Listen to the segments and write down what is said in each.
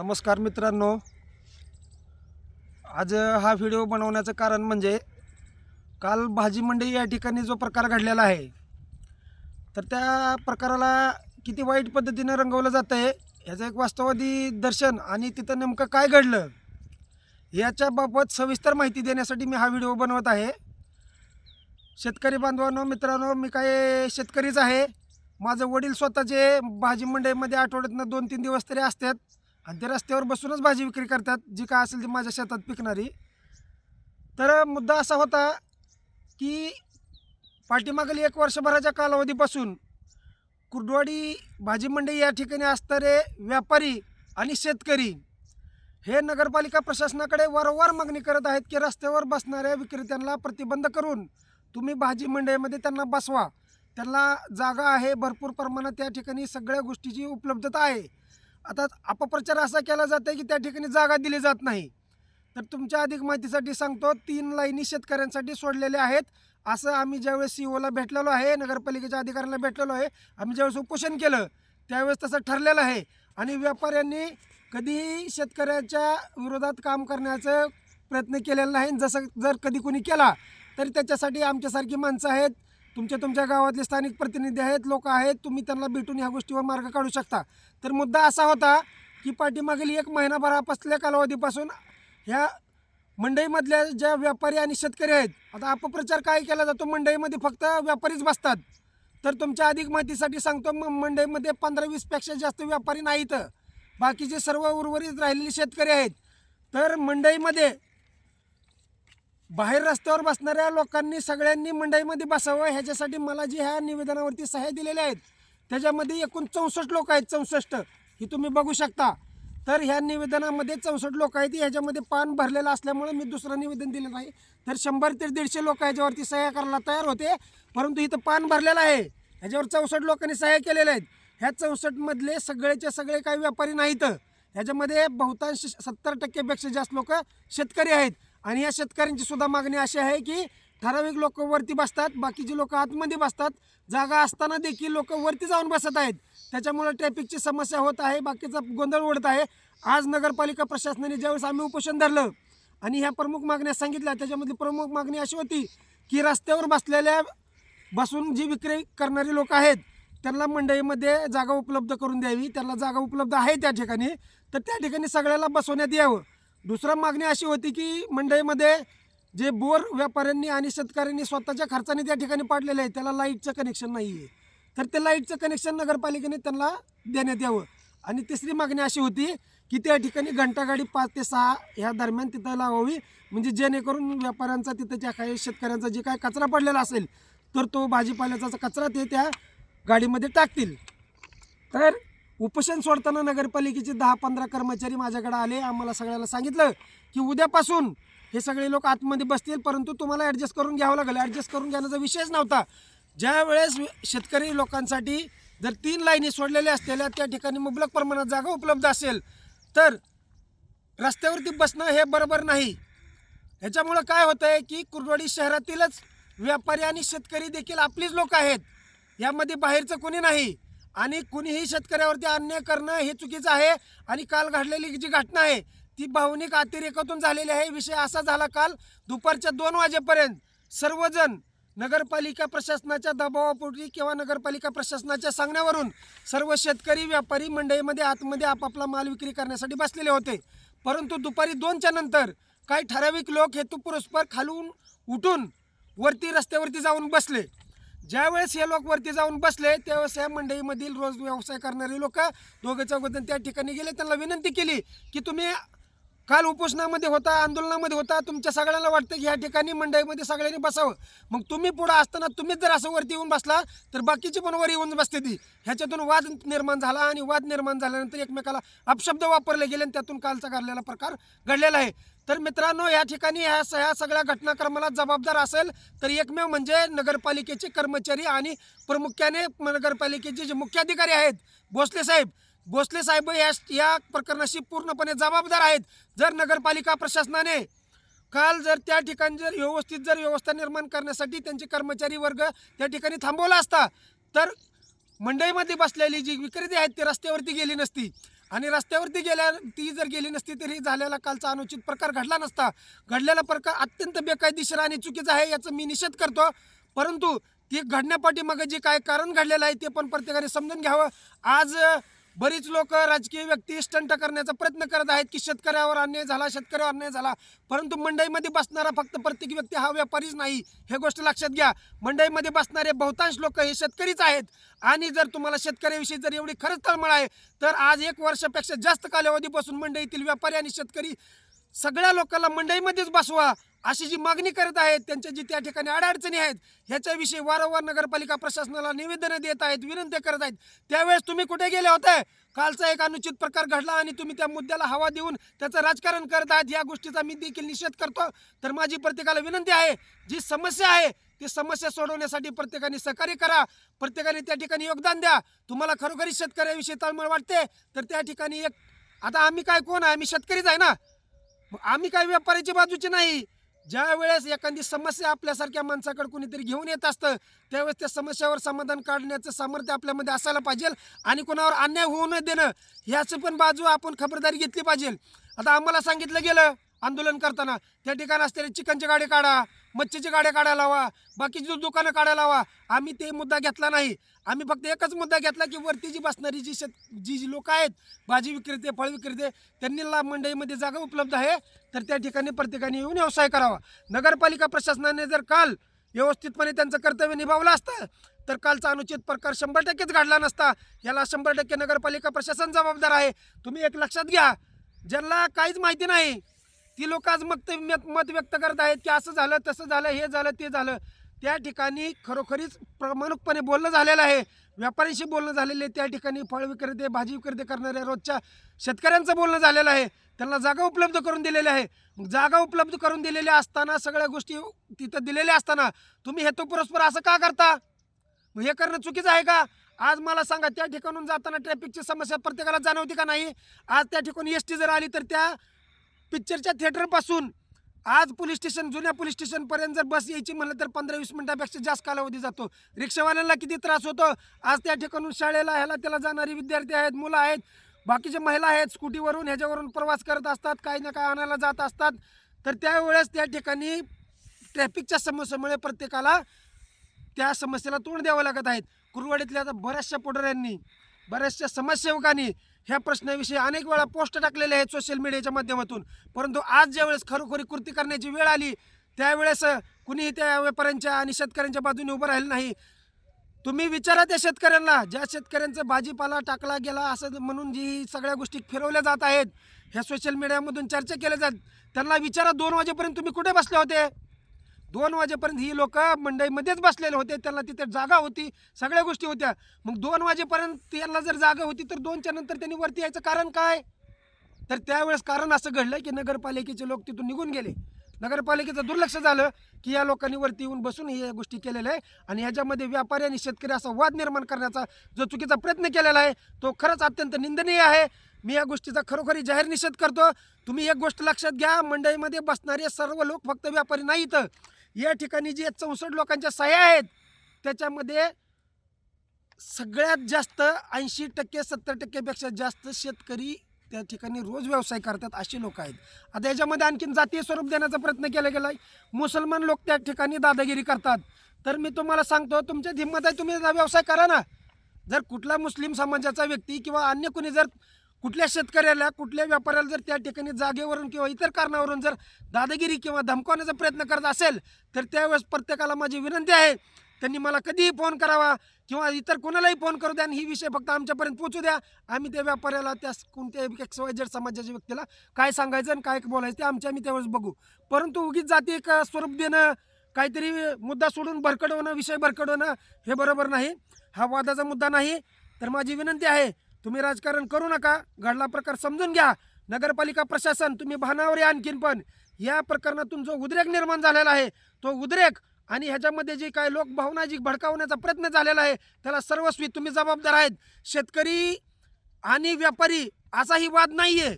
नमस्कार मित्रांनो. आज हा व्हिडिओ बनवण्याचं कारण म्हणजे काल भाजी मंडई या ठिकाणी जो प्रकार घडलेला आहे तर त्या प्रकाराला किती वाईट पद्धतीनं रंगवलं जातं आहे ह्याचं एक वास्तवादी दर्शन आणि तिथं नेमकं काय घडलं याच्याबाबत सविस्तर माहिती देण्यासाठी मी हा व्हिडिओ बनवत आहे. शेतकरी बांधवांनो मित्रांनो मी काय शेतकरीच आहे. माझं वडील स्वतःचे भाजी मंडईमध्ये आठवड्यातनं दोन तीन दिवस तरी असतात. आणि ते रस्त्यावर बसूनच भाजी विक्री करतात जी काय असेल ती माझ्या शेतात पिकणारी. तर मुद्दा असा होता की पाठीमागील एक वर्षभराच्या कालावधीपासून कुर्डवाडी भाजी मंडई या ठिकाणी असणारे व्यापारी आणि शेतकरी हे नगरपालिका प्रशासनाकडे वारंवार मागणी करत आहेत की रस्त्यावर बसणाऱ्या विक्रेत्यांना प्रतिबंध करून तुम्ही भाजी मंडईमध्ये त्यांना बसवा. त्यांना जागा आहे भरपूर प्रमाणात त्या ठिकाणी सगळ्या गोष्टीची उपलब्धता आहे. आता अपप्रचार असा केला जातो आहे की त्या ठिकाणी जागा दिली जात नाही. तर तुमच्या अधिक माहितीसाठी सांगतो तीन लाईनी शेतकऱ्यांसाठी सोडलेल्या आहेत. असं आम्ही ज्यावेळेस सी ओला भेटलेलो आहे नगरपालिकेच्या अधिकाऱ्यांना भेटलेलो आहे आम्ही ज्यावेळेस उपोषण केलं त्यावेळेस तसं ठरलेलं आहे. आणि व्यापाऱ्यांनी कधीही शेतकऱ्याच्या विरोधात काम करण्याचं प्रयत्न केलेला नाही. जसं जर कधी कोणी केला तरी त्याच्यासाठी आमच्यासारखी माणसं आहेत. तुमच्या तुमच्या गावातले स्थानिक प्रतिनिधी आहेत लोक आहेत तुम्ही त्यांना भेटून ह्या गोष्टीवर मार्ग काढू शकता. तर मुद्दा असा होता की पाठीमागील एक महिनाभरापासल्या कालावधीपासून ह्या मंडईमधल्या ज्या व्यापारी आणि शेतकरी आहेत आता अपप्रचार काय केला जातो? मंडईमध्ये फक्त व्यापारीच बसतात. तर तुमच्या अधिक माहितीसाठी सांगतो मग मंडईमध्ये पंधरा वीसपेक्षा जास्त व्यापारी नाहीत. बाकीचे सर्व उर्वरित राहिलेले शेतकरी आहेत. तर मंडईमध्ये बाहेर रस्त्यावर बसणाऱ्या लोकांनी सगळ्यांनी मंडईमध्ये बसावं. ह्याच्यासाठी मला जी ह्या निवेदनावरती सह्या दिलेल्या आहेत त्याच्यामध्ये एकूण चौसष्ट लोक आहेत चौसष्ट. ही तुम्ही बघू शकता. तर ह्या निवेदनामध्ये चौसष्ट लोक आहेत ह्याच्यामध्ये पान भरलेलं असल्यामुळे मी दुसरं निवेदन दिलं नाही. तर शंभर ते दीडशे लोक ह्याच्यावरती सह्या करायला तयार होते परंतु इथं पान भरलेलं आहे. ह्याच्यावर चौसष्ट लोकांनी सह्या केलेल्या आहेत. ह्या चौसष्टमधले सगळेचे सगळे काही व्यापारी नाहीत. ह्याच्यामध्ये बहुतांश सत्तर टक्केपेक्षा जास्त लोक शेतकरी आहेत. आणि या शेतकऱ्यांची सुद्धा मागणी अशी आहे की ठराविक लोक वरती बसतात बाकीचे लोक आतमध्ये बसतात. जागा असताना देखील लोक वरती जाऊन बसत आहेत. त्याच्यामुळे ट्रॅफिकची समस्या होत आहे बाकीचा गोंधळ उडत आहे. आज नगरपालिका प्रशासनाने ज्यावेळेस आम्ही उपोषण धरलं आणि ह्या प्रमुख मागण्या सांगितल्या त्याच्यामधली प्रमुख मागणी अशी होती की रस्त्यावर बसलेल्या बसून जी विक्री करणारी लोक आहेत त्यांना मंडईमध्ये जागा उपलब्ध करून द्यावी. त्यांना जागा उपलब्ध आहे त्या ठिकाणी. तर त्या ठिकाणी सगळ्याला बसवण्यात यावं. दुसरं मागणी अशी होती की मंडईमध्ये जे बोर व्यापाऱ्यांनी आणि शेतकऱ्यांनी स्वतःच्या खर्चाने त्या ठिकाणी पाडलेले आहे त्याला लाईटचं कनेक्शन नाही आहे तर ते लाईटचं कनेक्शन नगरपालिकेने त्यांना देण्यात यावं. आणि तिसरी मागणी अशी होती की त्या ठिकाणी घंटागाडी पाच ते सहा ह्या दरम्यान तिथं लावावी. म्हणजे जेणेकरून व्यापाऱ्यांचा तिथं ज्या काही शेतकऱ्यांचा जे काय कचरा पडलेला असेल तर तो भाजीपाल्याचा कचरा ते त्या गाडीमध्ये टाकतील. तर उपोषण सोडताना नगरपालिकेचे दहा पंधरा कर्मचारी माझ्याकडे आले आम्हाला सगळ्याला सांगितलं की उद्यापासून हे सगळे लोक आतमध्ये बसतील परंतु तुम्हाला ॲडजस्ट करून घ्यावं लागेल. ॲडजस्ट करून घेण्याचा विषयच नव्हता. ज्या वेळेस शेतकरी लोकांसाठी जर तीन लाईनी सोडलेल्या असलेल्या त्या ठिकाणी मुबलक प्रमाणात जागा उपलब्ध असेल तर रस्त्यावरती बसणं हे बरोबर नाही. ह्याच्यामुळं काय होतं आहे की कुर्डवाडी शहरातीलच व्यापारी आणि शेतकरी देखील आपलीच लोक आहेत. यामध्ये बाहेरचं कोणी नाही. आणि कुणीही शेतकऱ्यावरती अन्याय करणं हे चुकीचं आहे. आणि काल घडलेली जी घटना आहे ती भावनिक अतिरेकातून झालेली आहे. विषय असा झाला काल दुपारच्या दोन वाजेपर्यंत सर्वजण नगरपालिका प्रशासनाच्या दबावापोटी किंवा नगरपालिका प्रशासनाच्या सांगण्यावरून सर्व शेतकरी व्यापारी मंडईमध्ये आतमध्ये आपापला माल विक्री करण्यासाठी बसलेले होते. परंतु दुपारी दोनच्या नंतर काही ठराविक लोक हेतुपुरस्पर खालून उठून वरती रस्त्यावरती जाऊन बसले. ज्यावेळेस हे लोक वरती जाऊन बसले त्यावेळेस या मंडईमधील रोज व्यवसाय करणारे लोक दोघे चौघजण त्या ठिकाणी गेले. त्यांना विनंती केली की तुम्ही काल उपोषणामध्ये होता आंदोलनामध्ये होता. तुमच्या सगळ्यांना वाटतं की ह्या ठिकाणी मंडईमध्ये सगळ्यांनी बसावं. मग तुम्ही पुढं असताना तुम्हीच जर असं वरती येऊन बसला तर बाकीची पण वर येऊन बसते ती. ह्याच्यातून वाद निर्माण झाला आणि वाद निर्माण झाल्यानंतर एकमेकाला अपशब्द वापरले गेले आणि त्यातून कालचा घडलेला प्रकार घडलेला आहे. तर मित्रांनो या ठिकाणी ह्या स- ह्या सगळ्या घटनाक्रमाला जबाबदार असेल तर एकमेव म्हणजे नगरपालिकेचे कर्मचारी आणि प्रामुख्याने नगरपालिकेचे जे मुख्याधिकारी आहेत भोसले साहेब भोसले साहेब या या प्रकरणाशी पूर्णपणे जबाबदार आहेत. जर नगरपालिका प्रशासनाने काल जर त्या ठिकाणी जर व्यवस्थित जर व्यवस्था निर्माण करण्यासाठी त्यांचे कर्मचारी वर्ग त्या ठिकाणी थांबवला असता तर मंडईमध्ये बसलेली जी विक्रेते आहेत ती रस्त्यावरती गेली नसती. आणि रस्त्यावरती गेल्या ती जर गेली नसती तरी झालेला कालचा अनुचित प्रकार घडला नसता. घडलेला प्रकार अत्यंत बेकायदेशीर आणि चुकीचा आहे याचा मी निषेध करतो. परंतु ती घडण्यापाठीमागं जे काय कारण घडलेलं आहे ते पण प्रत्येकाने समजून घ्यावं. आज बरीच लोक राजकीय व्यक्ती स्टंट करण्याचा प्रयत्न करत आहेत की शेतकऱ्यावर अन्याय झाला शेतकऱ्यावर अन्याय झाला. परंतु मंडईमध्ये बसणारा फक्त प्रत्येक व्यक्ती हा व्यापारीच नाही. हे गोष्ट लक्षात घ्या. मंडईमध्ये बसणारे बहुतांश लोक हे शेतकरीच आहेत. आणि जर तुम्हाला शेतकऱ्याविषयी जर एवढी खरंच तळमळ आहे तर आज एक वर्षापेक्षा जास्त कालावधीपासून मंडईतील व्यापारी आणि शेतकरी सगळ्या लोकांना मंडईमध्येच बसवा. अशी जी मागणी करत आहेत त्यांच्या जी त्या ठिकाणी अडचणी आहेत ह्याच्याविषयी वारंवार नगरपालिका प्रशासनाला निवेदनं देत आहेत विनंती करत आहेत. त्यावेळेस तुम्ही कुठे गेले होते? कालचा एक अनुचित प्रकार घडला आणि तुम्ही त्या मुद्द्याला हवा देऊन त्याचं राजकारण करत आहात या गोष्टीचा मी देखील निषेध करतो. तर माझी प्रत्येकाला विनंती आहे जी समस्या आहे ती समस्या सोडवण्यासाठी प्रत्येकाने सहकार्य करा. प्रत्येकाने त्या ठिकाणी योगदान द्या. तुम्हाला खरोखरी शेतकऱ्याविषयी तळमळ वाटते तर त्या ठिकाणी एक आता आम्ही काय कोण आहे? आम्ही शेतकरीच आहे ना? आम्ही काय व्यापाऱ्याची बाजूची नाही. ज्या वेळेस एखादी समस्या आपल्यासारख्या माणसाकडे कोणीतरी घेऊन येत असतं त्यावेळेस त्या समस्यावर समाधान काढण्याचं सामर्थ्य आपल्यामध्ये असायला पाहिजे आणि कोणावर अन्याय होऊ न देणं ह्याचं पण बाजू आपण खबरदारी घेतली पाहिजे. आता आम्हाला सांगितलं गेलं आंदोलन करताना. त्या ठिकाणी असलेले चिकनची गाडी काढा मच्छीची गाड्या काढायला लावा बाकीची दुकानं काढायला लावा. आम्ही ते मुद्दा घेतला नाही. आम्ही फक्त एकच मुद्दा घेतला की वरती जी बसणारी जी शेत जी जी लोक आहेत भाजी विक्रेते फळ विक्रेते त्यांनी ला मंडईमध्ये जागा उपलब्ध आहे तर त्या ठिकाणी प्रत्येकाने येऊन व्यवसाय करावा. नगरपालिका प्रशासनाने जर काल व्यवस्थितपणे त्यांचं कर्तव्य निभावलं असतं तर कालचा अनुचित प्रकार शंभर टक्केच घडला नसता. याला शंभर टक्के नगरपालिका प्रशासन जबाबदार आहे. तुम्ही एक लक्षात घ्या. ज्यांना काहीच माहिती नाही ती लोक आज मत मत मत व्यक्त करत आहेत की असं झालं तसं झालं हे झालं ते झालं. त्या ठिकाणी खरोखरीच प्रमाणिकपणे बोलणं झालेलं आहे. व्यापाऱ्यांशी बोलणं झालेलं आहे. त्या ठिकाणी फळ विक्रेते भाजी विक्रेते करणाऱ्या रोजच्या शेतकऱ्यांचं बोलणं झालेलं आहे. त्यांना जागा उपलब्ध करून दिलेल्या आहे. जागा उपलब्ध करून दिलेल्या असताना सगळ्या गोष्टी तिथं दिलेल्या असताना तुम्ही हेतुपुरस्पर असं का करता? हे करणं चुकीचं आहे का? आज मला सांगा त्या ठिकाणून जाताना ट्रॅफिकची समस्या प्रत्येकाला जाणवते का नाही? आज त्या ठिकाणी एस टी जर आली तर त्या पिक्चरच्या थिएटरपासून आज पोलीस स्टेशन जुन्या पोलीस स्टेशनपर्यंत जर बस यायची म्हणलं तर पंधरा वीस मिनिटापेक्षा जास्त कालावधी जातो. रिक्षावाल्यांना किती त्रास होतो? आज त्या ठिकाणून शाळेला ह्याला त्याला जाणारी विद्यार्थी आहेत मुलं आहेत बाकीचे महिला आहेत स्कूटीवरून ह्याच्यावरून प्रवास करत असतात काही ना काय आणायला जात असतात. तर त्यावेळेस त्या ठिकाणी ट्रॅफिकच्या समस्येमुळे प्रत्येकाला त्या समस्येला तोंड द्यावं लागत आहेत कुरवाडीतल्या आता बऱ्याचशा पोटऱ्यांनी बऱ्याचशा समाजसेवकांनी ह्या प्रश्नाविषयी अनेक वेळा पोस्ट टाकलेले आहेत सोशल मीडियाच्या माध्यमातून. परंतु आज ज्यावेळेस खरोखरी कृती करण्याची वेळ आली त्यावेळेस कुणीही त्या व्यापाऱ्यांच्या आणि शेतकऱ्यांच्या बाजूने उभं राहिलं नाही. तुम्ही विचारा त्या शेतकऱ्यांना ज्या शेतकऱ्यांचा भाजीपाला टाकला गेला असं म्हणून जी सगळ्या गोष्टी फिरवल्या जात आहेत ह्या सोशल मीडियामधून चर्चा केल्या जात त्यांना विचारा दोन वाजेपर्यंत तुम्ही कुठे बसले होते? दोन वाजेपर्यंत ही लोक मंडईमध्येच बसलेले होते. त्यांना तिथे जागा होती. सगळ्या गोष्टी होत्या. मग दोन वाजेपर्यंत त्यांना जर जागा होती तर दोनच्या नंतर त्यांनी वरती यायचं कारण काय? तर त्यावेळेस कारण असं घडलं की नगरपालिकेचे लोक तिथून निघून गेले. नगरपालिकेचं दुर्लक्ष झालं की या लोकांनी वरती येऊन बसून ही या गोष्टी केलेल्या आहे आणि ह्याच्यामध्ये व्यापारी आणि शेतकरी असा वाद निर्माण करण्याचा जो चुकीचा प्रयत्न केलेला आहे तो खरंच अत्यंत निंदनीय आहे. मी या गोष्टीचा खरोखरी जाहीर निषेध करतो. तुम्ही एक गोष्ट लक्षात घ्या मंडईमध्ये बसणारे सर्व लोक फक्त व्यापारी नाहीत. या ठिकाणी जे चौसष्ट लोकांच्या सह्या आहेत त्याच्यामध्ये सगळ्यात जास्त ऐंशी टक्के सत्तर टक्केपेक्षा जास्त शेतकरी त्या ठिकाणी रोज व्यवसाय करतात असे लोक आहेत. आता याच्यामध्ये आणखीन जातीय स्वरूप देण्याचा प्रयत्न केला गेला आहे मुसलमान लोक त्या ठिकाणी दादागिरी करतात. तर मी तुम्हाला सांगतो तुमच्या हिंमत आहे तुम्ही व्यवसाय करा ना. जर कुठला मुस्लिम समाजाचा व्यक्ती किंवा अन्य कोणी जर कुठल्या शेतकऱ्याला कुठल्या व्यापाऱ्याला जर त्या ठिकाणी जागेवरून किंवा इतर कारणावरून जर दादागिरी किंवा धमकवण्याचा प्रयत्न करत असेल तर त्यावेळेस प्रत्येकाला माझी विनंती आहे त्यांनी मला कधीही फोन करावा किंवा इतर कोणालाही फोन करू द्या आणि ही विषय फक्त आमच्यापर्यंत पोचू द्या. आम्ही त्या व्यापाऱ्याला त्या कोणत्याही जर समाजाच्या व्यक्तीला काय सांगायचं आणि काय बोलायचं ते आमच्या आम्ही त्यावेळेस बघू. परंतु उगीच जाती एक स्वरूप देणं काहीतरी मुद्दा सोडून भरकडवणं विषय भरकडवणं हे बरोबर नाही. हा वादाचा मुद्दा नाही. तर माझी विनंती आहे तुम्ही राजकारण करू नका. घडला प्रकार समजून घ्या. नगरपालिका प्रशासन तुम्ही भानावर आणखीन पण. या प्रकरणातून जो उद्रेक निर्माण झालेला आहे तो उद्रेक आणि ह्याच्यामध्ये जी काय लोकभावना जी भडकावण्याचा प्रयत्न झालेला आहे त्याला सर्वस्वी तुम्ही जबाबदार आहेत. शेतकरी आणि व्यापारी असाही वाद नाही आहे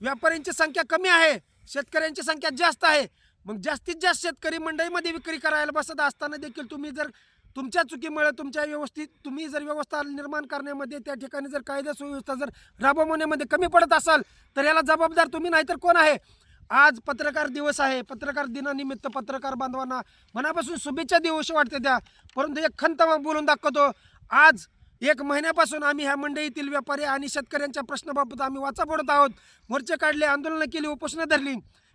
व्यापाऱ्यांची संख्या कमी आहे शेतकऱ्यांची संख्या जास्त आहे. मग जास्तीत जास्त शेतकरी मंडईमध्ये विक्री करायला बसत असताना देखील तुम्ही जर तुमच्या चुकीमुळे तुमच्या व्यवस्थित तुम्ही जर व्यवस्था निर्माण करण्यामध्ये त्या ठिकाणी जर कायदा सुव्यवस्था जर राबवण्यामध्ये कमी पडत असाल तर याला जबाबदार तुम्ही नाही तर कोण आहे? आज पत्रकार दिवस आहे. पत्रकार दिनानिमित्त पत्रकार बांधवांना मनापासून शुभेच्छा देऊशी वाटते त्या. परंतु एक खंत बोलून दाखवतो. आज एक महिन्यापासून आम्ही ह्या मंडईतील व्यापारी आणि शेतकऱ्यांच्या प्रश्नाबाबत आम्ही वाचा पडत आहोत. मोर्चे काढले आंदोलनं केली उपोषणं धरली.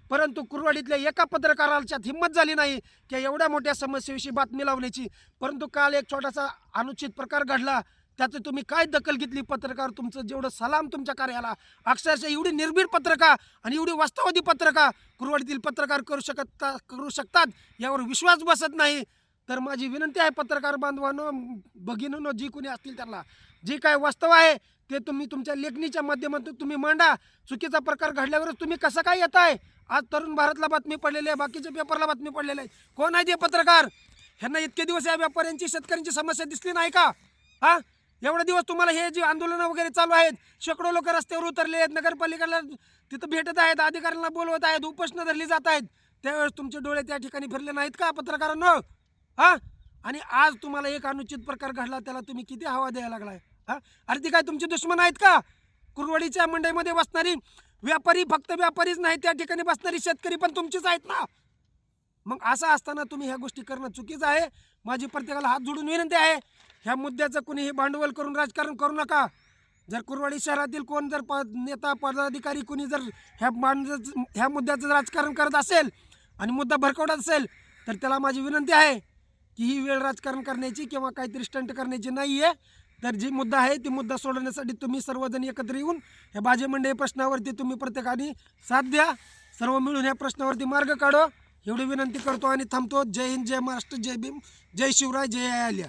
परंतु कुरवाडीतल्या एका पत्रकाराच्यात हिंमत झाली नाही की एवढ्या मोठ्या समस्येविषयी बातमी लावण्याची परंतु काल एक छोटासा अनुचित प्रकार घडला. त्याचं तुम्ही काय दखल घेतली? पत्रकार तुमचं जेवढं सलाम तुमच्या कार्याला अक्षरशः एवढी निर्भीड पत्रका आणि एवढी वास्तववादी पत्रका कुरवाडीतील पत्रकार करू शकत करू शकतात यावर विश्वास बसत नाही. तर माझी विनंती आहे पत्रकार बांधवांनो भगिनीनो जी कोणी असतील त्यांना जे काय वास्तव आहे ते तुम्ही तुमच्या लेखणीच्या माध्यमातून तुम्ही मांडा. चुकीचा प्रकार घडल्यावरच तुम्ही कसं काय येत आहे आज तरुण भारतला बातमी पडलेली आहे बाकीच्या पेपरला बातमी पडलेली आहे. कोण आहे ते पत्रकार? ह्यांना इतके दिवस या व्यापाऱ्यांची शेतकऱ्यांची समस्या दिसली नाही का? हा? एवढे दिवस तुम्हाला हे जे आंदोलनं वगैरे चालू आहेत शेकडो लोक रस्त्यावर उतरले आहेत नगरपालिकेला तिथं भेटत आहेत अधिकाऱ्यांना बोलवत आहेत उपोषणं धरली जात आहेत. त्यावेळेस तुमचे डोळे त्या ठिकाणी फिरले नाहीत का पत्रकारांनो? हा? आणि आज तुम्हाला एक अनुचित प्रकार घडला त्याला तुम्ही किती हवा द्यायला लागलाय? हा? अरे ती काय तुमचे दुश्मन आहेत का? कुरवडीच्या मंडईमध्ये बसणारी व्यापारी फक्त व्यापारीच नाही त्या ठिकाणी बसणारी शेतकरी पण तुमचीच आहेत ना. मग असं असताना तुम्ही ह्या गोष्टी करणं चुकीचं आहे. माझी प्रत्येकाला हात जोडून विनंती आहे. ह्या मुद्द्याचं कुणीही भांडवल करून राजकारण करू नका. जर कुरवाडी शहरातील कोण जर पद नेता पदाधिकारी कुणी जर ह्या भांड ह्या मुद्द्याचं राजकारण करत असेल आणि मुद्दा भरकवत असेल तर त्याला माझी विनंती आहे की ही वेळ राजकारण करण्याची किंवा काहीतरी स्टंट करण्याची नाही आहे तर जी मुद्दा आहे ती मुद्दा सोडवण्यासाठी तुम्ही सर्वजण एकत्र येऊन ह्या बाजे मंडई प्रश्नावरती तुम्ही प्रत्येकाने साथ द्या. सर्व मिळून ह्या प्रश्नावरती मार्ग काढो. एवढी विनंती करतो आणि थांबतो. जय हिंद जय महाराष्ट्र जय भीम जय शिवराय जय आल्या.